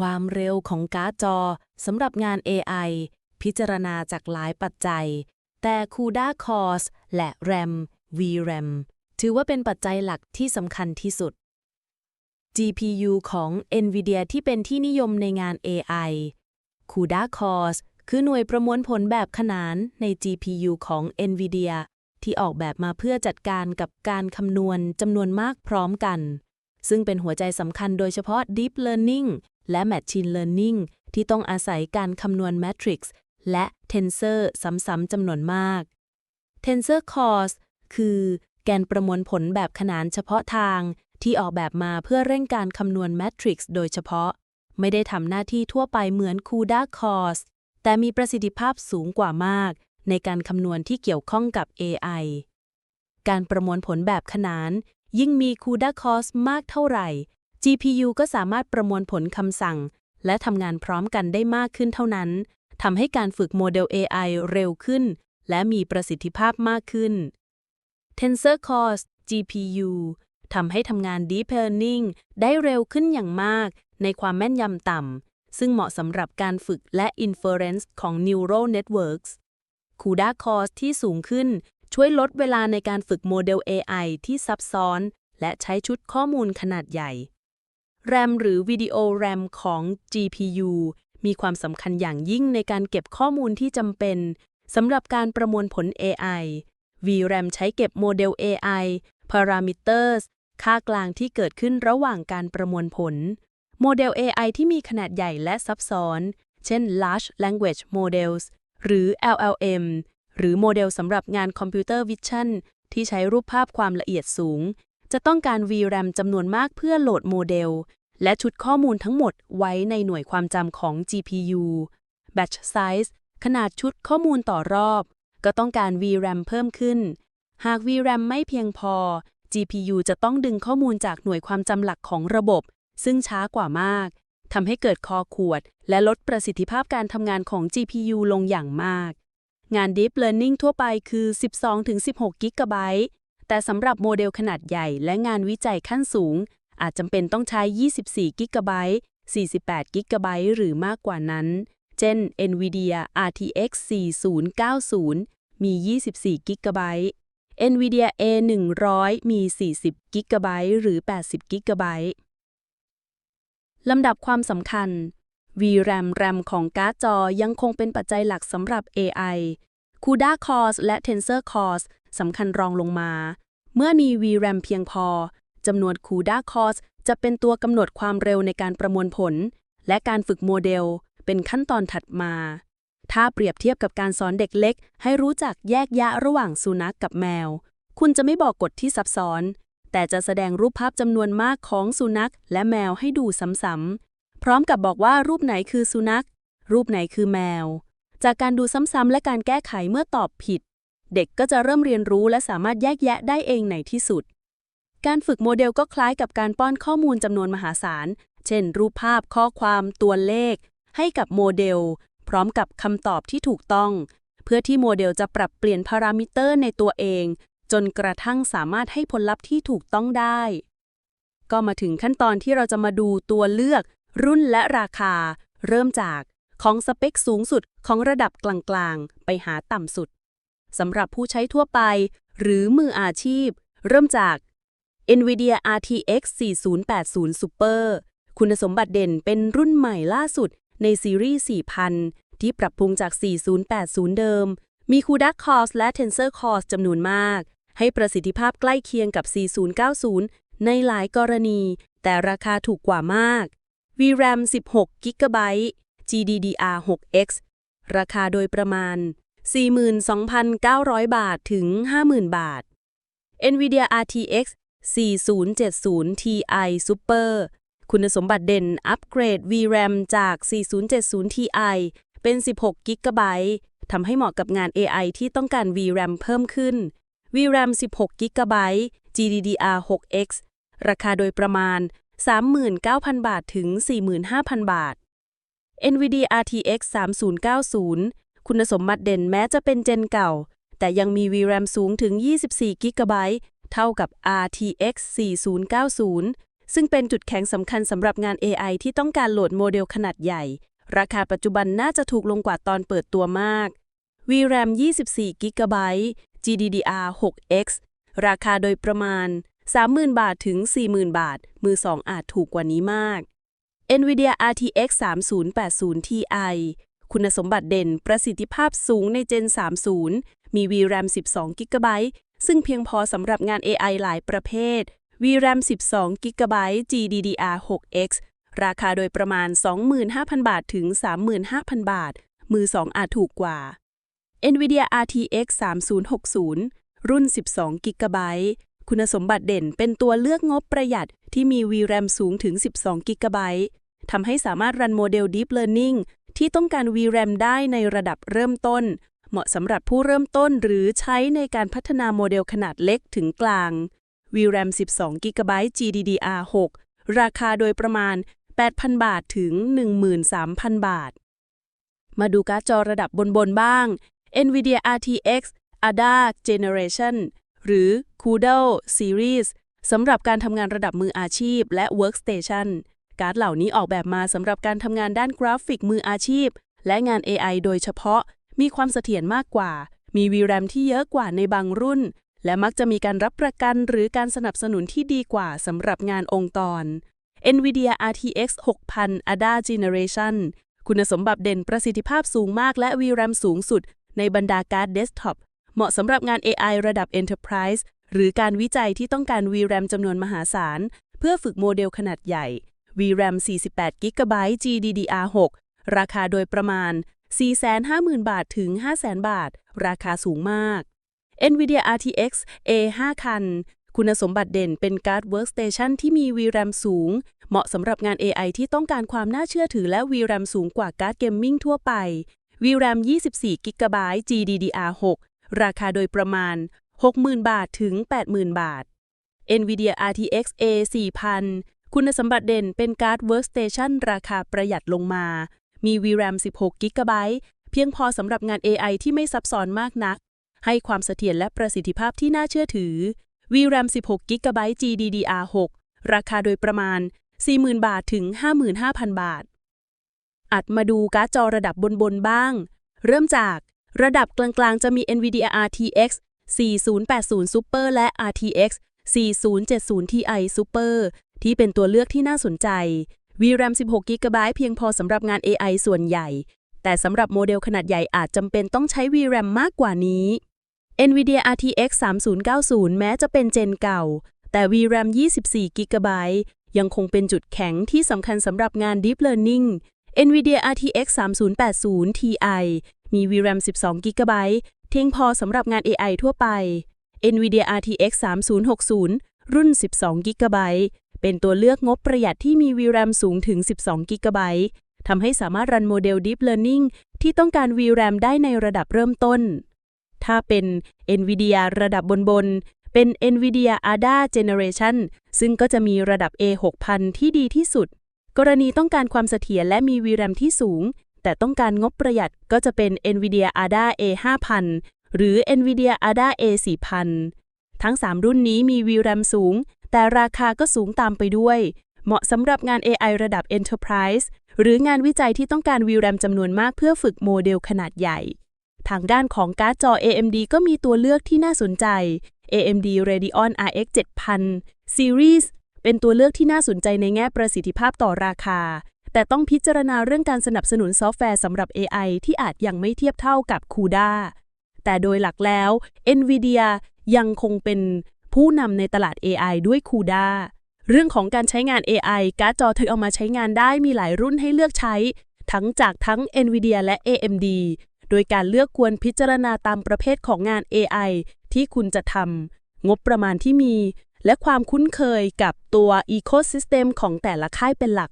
ความเร็วของการ์ดจอสำหรับงาน AI พิจารณาจากหลายปัจจัย แต่ CUDA Cores และ RAM VRAM ถือว่าเป็นปัจจัยหลักที่สำคัญที่สุด GPU ของ NVIDIA ที่เป็นที่นิยมในงาน AI CUDA Cores คือหน่วยประมวลผลแบบขนานใน GPU ของ NVIDIA ที่ออกแบบมาเพื่อจัดการกับการคำนวณจำนวนมากพร้อมกัน ซึ่งเป็นหัวใจสำคัญโดยเฉพาะ Deep Learning และ Machine Learning ที่ต้องอาศัยการคำนวณ Matrix และ Tensor ซ้ำๆจำนวนมาก Tensor Cores คือแกนประมวลผลแบบขนานเฉพาะทางที่ออกแบบมาเพื่อเร่งการคำนวณ Matrix โดยเฉพาะ ไม่ได้ทำหน้าที่ทั่วไปเหมือน CUDA Cores แต่มีประสิทธิภาพสูงกว่ามาก ในการคำนวณที่เกี่ยวข้องกับ AI การประมวลผลแบบขนาน ยิ่งมี CUDA Cores มากเท่าไหร่ GPU ก็สามารถประมวลผลคำสั่ง และทำงานพร้อมกันได้มากขึ้นเท่านั้นทำให้การฝึกโมเดล AI เร็วขึ้น และมีประสิทธิภาพมากขึ้น Tensor Cores GPU ทำให้ทำงาน Deep Learning ได้เร็วขึ้นอย่างมาก ในความแม่นยำต่ำ ซึ่งเหมาะสำหรับการฝึกและ Inference ของ Neural Networks CUDA Cores ที่สูงขึ้น ช่วยลดเวลาในการฝึกโมเดล AI ที่ซับซ้อน และใช้ชุดข้อมูลขนาดใหญ่ RAM หรือ Video RAM ของ GPU มีความสำคัญอย่างยิ่งในการเก็บข้อมูลที่จำเป็นสำหรับการประมวลผล AI VRAM ใช้เก็บโมเดล AI Parameters ค่ากลางที่เกิดขึ้นระหว่างการประมวลผล โมเดล AI ที่มีขนาดใหญ่และซับซ้อน เช่น Large Language Models หรือ LLM หรือโมเดลสำหรับงานคอมพิวเตอร์วิชั่นที่ใช้รูปภาพความละเอียดสูง จะต้องการ VRAM จำนวนมากเพื่อโหลดโมเดล และชุดข้อมูลทั้งหมดไว้ในหน่วยความจำของ GPU Batch Size ขนาดชุดข้อมูลต่อรอบ ก็ต้องการ VRAM เพิ่มขึ้น หาก VRAM ไม่เพียงพอ GPU จะต้องดึงข้อมูลจากหน่วยความจำหลักของระบบ ซึ่งช้ากว่ามากทำให้เกิดคอขวด และลดประสิทธิภาพการทำงานของ GPU ลงอย่างมาก งาน Deep Learning ทั่วไปคือ 12-16กิกะไบต์ แต่สำหรับโมเดลขนาดใหญ่และงานวิจัยขั้นสูง อาจจำเป็นต้องใช้ 24 กิกะไบต์ 48 กิกะไบต์หรือมากกว่านั้น เช่น NVIDIA RTX 4090 มี 24 กิกะไบต์ NVIDIA A100 มี 40 กิกะไบต์หรือ 80 กิกะไบต์ลำดับความสำคัญ VRAM RAM ของการ์ดจอยังคงเป็นปัจจัยหลักสำหรับ AI CUDA Cores และ Tensor Cores สำคัญรองลงมา เมื่อมี VRAM เพียงพอจำนวน CUDA Cores จะเป็นตัวกำหนดความเร็วในการประมวลผล และการฝึกโมเดล เป็นขั้นตอนถัดมา ถ้าเปรียบเทียบกับการสอนเด็กเล็ก ให้รู้จักแยกแยะระหว่างสุนัขกกับแมว คุณจะไม่บอกกฎที่ซับซ้อน แต่จะแสดงรูปภาพจำนวนมากของสุนัขและแมวให้ดูซ้ำๆพร้อมกับบอกว่ารูปไหนคือสุนัข รูปไหนคือแมว จากการดูซ้ำๆและการแก้ไขเมื่อตอบผิด เด็กก็จะเริ่มเรียนรู้และสามารถแยกแยะได้เองในที่สุด การฝึกโมเดลก็คล้ายกับการป้อนข้อมูลจำนวนมหาศาล เช่น รูปภาพข้อความตัวเลข ให้กับโมเดล พร้อมกับคำตอบที่ถูกต้อง เพื่อที่โมเดลจะปรับเปลี่ยนพารามิเตอร์ในตัวเอง จนกระทั่งสามารถให้ผลลัพธ์ที่ถูกต้องได้ ก็มาถึงขั้นตอนที่เราจะมาดูตัวเลือก รุ่นและราคา เริ่มจากของสเปคสูงสุดของระดับกลางๆ ไปหาต่ำสุด สำหรับผู้ใช้ทั่วไป หรือมืออาชีพ เริ่มจาก NVIDIA RTX 4080 Super คุณสมบัติเด่นเป็นรุ่นใหม่ล่าสุดในซีรีส์ 4000 ที่ปรับปรุงจาก 4080 เดิม มี CUDA Cores และ Tensor Cores จำนวนมาก ให้ประสิทธิภาพใกล้เคียงกับ 4090 ในหลายกรณี แต่ราคาถูกกว่ามาก VRAM 16 GB GDDR6X ราคาโดยประมาณ 42,900 บาทถึง 50,000 บาท NVIDIA RTX 4070 Ti Super คุณสมบัติเด่นอัปเกรด VRAM จาก 4070 Ti เป็น 16 GB ทำให้เหมาะกับงาน AI ที่ต้องการ VRAM เพิ่มขึ้น VRAM 16 GB GDDR6X ราคาโดยประมาณ 39,000 บาทถึง 45,000 บาท NVIDIA RTX 3090 คุณสมบัติเด่นแม้จะเป็นเจนเก่า แต่ยังมี VRAM สูงถึง 24 GB เท่ากับ RTX 4090 ซึ่งเป็นจุดแข็งสำคัญสำหรับงาน AI ที่ต้องการโหลดโมเดลขนาดใหญ่ ราคาปัจจุบันน่าจะถูกลงกว่าตอนเปิดตัวมาก VRAM 24 g b GDDR 6X ราคาโดยประมาณ 30,000 บาทถึง 40,000 บาท มือสองอาจถูกกว่านี้มาก NVIDIA RTX 3080 Ti คุณสมบัติเด่นประสิทธิภาพสูงใน Gen 30 มี VRAM 12 g b ซึ่งเพียงพอสำหรับงาน AI หลายประเภท VRAM 12 g b GDDR 6X ราคาโดยประมาณ 25,000 บาทถึง 35,000 บาท มือสองอาจถูกกว่า NVIDIA RTX 3060 รุ่น 12 g b คุณสมบัติเด่นเป็นตัวเลือกงบประหยัดที่มี VRAM สูงถึง 12 g b ทำให้สามารถรันโมเดล Deep Learning ที่ต้องการ VRAM ได้ในระดับเริ่มต้น เหมาะสำหรับผู้เริ่มต้นหรือใช้ในการพัฒนาโมเดลขนาดเล็กถึงกลาง VRAM 12 g b GDDR 6 ราคาโดยประมาณ 8,000 บาทถึง 13,000 บาท มาดูการ์ดจอระดับบนๆบ้าง NVIDIA RTX ADA Generation หรือ CUDA Series สำหรับการทำงานระดับมืออาชีพและ Workstation การ์ดเหล่านี้ออกแบบมาสำหรับการทำงานด้านกราฟิกมืออาชีพ และงาน AI โดยเฉพาะ มีความเสถียรมากกว่า มี VRAM ที่เยอะกว่าในบางรุ่น และมักจะมีการรับประกันหรือการสนับสนุนที่ดีกว่าสำหรับงานองค์กร NVIDIA RTX 6000 ADA Generation คุณสมบัติเด่นประสิทธิภาพสูงมากและ VRAM สูงสุด ในบรรดาการ์ดเดสก์ท็อปเหมาะสำหรับงาน AI ระดับ Enterprise หรือการวิจัยที่ต้องการ VRAM จำนวนมหาศาล เพื่อฝึกโมเดลขนาดใหญ่ VRAM 48 g b GDDR 6 ราคาโดยประมาณ 450,000 บาทถึง 500,000 บาท ราคาสูงมาก NVIDIA RTX A5 คัน คุณสมบัติเด่นเป็นการ์ด Workstation ที่มี VRAM สูง เหมาะสำหรับงาน AI ที่ต้องการความน่าเชื่อถือและ VRAM สูงกว่าการ์ดเกมมิ่งทั่วไป VRAM 24 g b GDDR 6 ราคาโดยประมาณ 60,000 บาทถึง 80,000 บาท NVIDIA RTX A4000 คุณสมบัติเด่นเป็นการ์ด Workstation ราคาประหยัดลงมา มี VRAM 16 g b เพียงพอสำหรับงาน AI ที่ไม่ซับซ้อนมากนัก ให้ความเสถียรและประสิทธิภาพที่น่าเชื่อถือ VRAM 16 g b GDDR 6 ราคาโดยประมาณ 40,000 บาทถึง 55,000 บาท อัดมาดูการ์ดจอระดับบนบนๆบ้าง เริ่มจากระดับกลางๆ จะมี NVIDIA RTX 4080 Super และ RTX 4070 Ti Super ที่เป็นตัวเลือกที่น่าสนใจ VRAM 16 g b เพียงพอสำหรับงาน AI ส่วนใหญ่ แต่สำหรับโมเดลขนาดใหญ่อาจจำเป็นต้องใช้ VRAM มากกว่านี้ NVIDIA RTX 3090 แม้จะเป็นเจนเก่า แต่ VRAM 24 g b ยังคงเป็นจุดแข็งที่สำคัญสำหรับงาน Deep Learning NVIDIA RTX 3080 Ti มี VRAM 12 g b เพียงพอสำหรับงาน AI ทั่วไป NVIDIA RTX 3060 รุ่น 12 g b เป็นตัวเลือกงบประหยัดที่มี VRAM สูงถึง 12 g b ทำให้สามารถรันโมเดล Deep Learning ที่ต้องการ VRAM ได้ในระดับเริ่มต้น ถ้าเป็น NVIDIA ระดับบนบนๆ เป็น NVIDIA ADA Generation ซึ่งก็จะมีระดับ A6000 ที่ดีที่สุด กรณีต้องการความเสถียรและมี VRAM ที่สูง แต่ต้องการงบประหยัดก็จะเป็น NVIDIA ADA A5000 หรือ NVIDIA ADA A4000 ทั้ง 3 รุ่นนี้มี VRAM สูง แต่ราคาก็สูงตามไปด้วย เหมาะสำหรับงาน AI ระดับ Enterprise หรืองานวิจัยที่ต้องการ VRAM จำนวนมากเพื่อฝึกโมเดลขนาดใหญ่ ทางด้านของการ์ดจอ AMD ก็มีตัวเลือกที่น่าสนใจ AMD Radeon RX 7000 Series เป็นตัวเลือกที่น่าสนใจในแง่ประสิทธิภาพต่อราคา แต่ต้องพิจารณาเรื่องการสนับสนุนซอฟต์แวร์สำหรับ AI ที่อาจยังไม่เทียบเท่ากับ CUDA แต่โดยหลักแล้ว NVIDIA ยังคงเป็น ผู้นำในตลาด AI ด้วย CUDA เรื่องของการใช้งาน AI การ์ดจอถึงเอามาใช้งานได้มีหลายรุ่นให้เลือกใช้ ทั้งจากทั้ง NVIDIA และ AMD โดยการเลือกควรพิจารณาตามประเภทของงาน AI ที่คุณจะทำงบประมาณที่มี และความคุ้นเคยกับตัว Ecosystem ของแต่ละค่ายเป็นหลัก